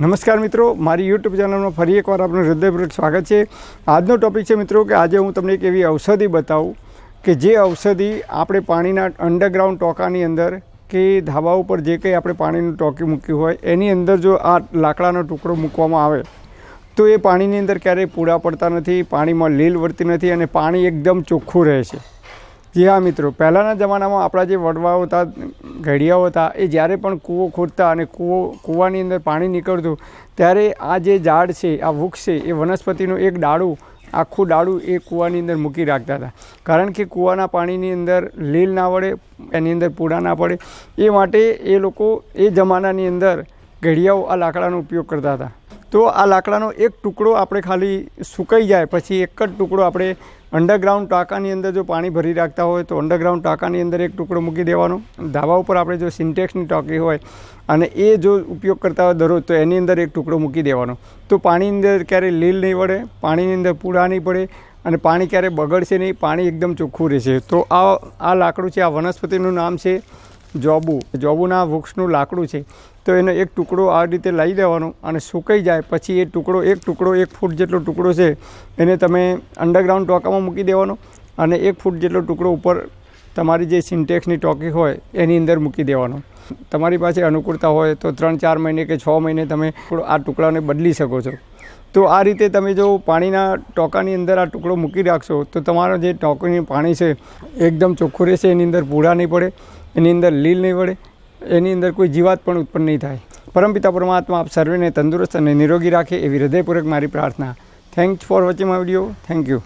નમસ્કાર મિત્રો, મારી યુટ્યુબ ચેનલમાં ફરી એકવાર આપનું હૃદયપૂર્વક સ્વાગત છે. આજનો ટોપિક છે મિત્રો કે આજે હું તમને એક એવી ઔષધિ બતાવું કે જે ઔષધિ આપણે પાણીના અંડરગ્રાઉન્ડ ટોકાની અંદર કે ધાબા ઉપર જે કંઈ આપણે પાણીનું ટોકી મૂક્યું હોય, એની અંદર જો આ લાકડાનો ટુકડો મૂકવામાં આવે, તો એ પાણીની અંદર ક્યારેય પૂરા પડતા નથી, પાણીમાં લીલ વળતી નથી અને પાણી એકદમ ચોખ્ખું રહે છે. જી હા મિત્રો, પહેલાંના જમાનામાં આપણા જે વડવાઓ હતા ઘડિયાઓ હતા, એ જ્યારે પણ કૂવો ખોદતા અને કૂવો, કૂવાની અંદર પાણી નીકળતું, ત્યારે આ જે ઝાડ છે, આ વૃક્ષ છે, એ વનસ્પતિનું એક ડાળું, આખું ડાળું એ કૂવાની અંદર મૂકી રાખતા હતા. કારણ કે કૂવાના પાણીની અંદર લીલ ના વળે, એની અંદર પૂડા ના પડે, એ માટે એ લોકો એ જમાનાની અંદર ઘડિયાઓ આ લાકડાનો ઉપયોગ કરતા હતા. તો આ લાકડાનો એક ટુકડો આપણે ખાલી સુકાઈ જાય, પછી એક જ ટુકડો આપણે અંડરગ્રાઉન્ડ ટાંકાની અંદર જો પાણી ભરી રાખતા હોય તો અંડરગ્રાઉન્ડ ટાંકાની અંદર એક ટુકડો મૂકી દેવાનો. ધાબા ઉપર આપણે જો સિન્ટેક્સની ટાંકી હોય અને એ જો ઉપયોગ કરતા હોય દરરોજ, તો એની અંદર એક ટુકડો મૂકી દેવાનો. તો પાણીની અંદર ક્યારેય લીલ નહીં વળે, પાણીની અંદર પૂડા નહીં પડે અને પાણી ક્યારેય બગડશે નહીં, પાણી એકદમ ચોખ્ખું રહેશે. તો આ આ લાકડું છે, આ વનસ્પતિનું નામ છે જોબુ, જોબુના વૃક્ષનું લાકડું છે, તો એનો એક ટુકડો આ રીતે લઈ લેવાનો અને સુકાઈ જાય. પછી એ ટુકડો એક ટુકડો એક ફૂટ જેટલો ટુકડો છે, એને તમે અંડરગ્રાઉન્ડ ટોકામાં મૂકી દેવાનો અને એક ફૂટ જેટલો ટુકડો ઉપર તમારી જે સિન્ટેક્સની ટોકી હોય, એની અંદર મૂકી દેવાનો. તમારી પાસે અનુકૂળતા હોય તો ત્રણ ચાર મહિને કે છ મહિને તમે આ ટુકડાને બદલી શકો છો. તો આ રીતે તમે જો પાણીના ટોકાની અંદર આ ટુકડો મૂકી રાખશો, તો તમારો જે ટોકીનું પાણી છે એકદમ ચોખ્ખું રહેશે, એની અંદર પૂળા નહીં પડે, એની અંદર લીલ નહીં પડે એની અંદર કોઈ જીવાત પણ ઉત્પન્ન નહીં થાય. પરમપિતા પરમાત્મા આપ સર્વેને તંદુરસ્ત અને નિરોગી રાખે એવી હૃદયપૂર્વક મારી પ્રાર્થના. Thanks for watching my video thank you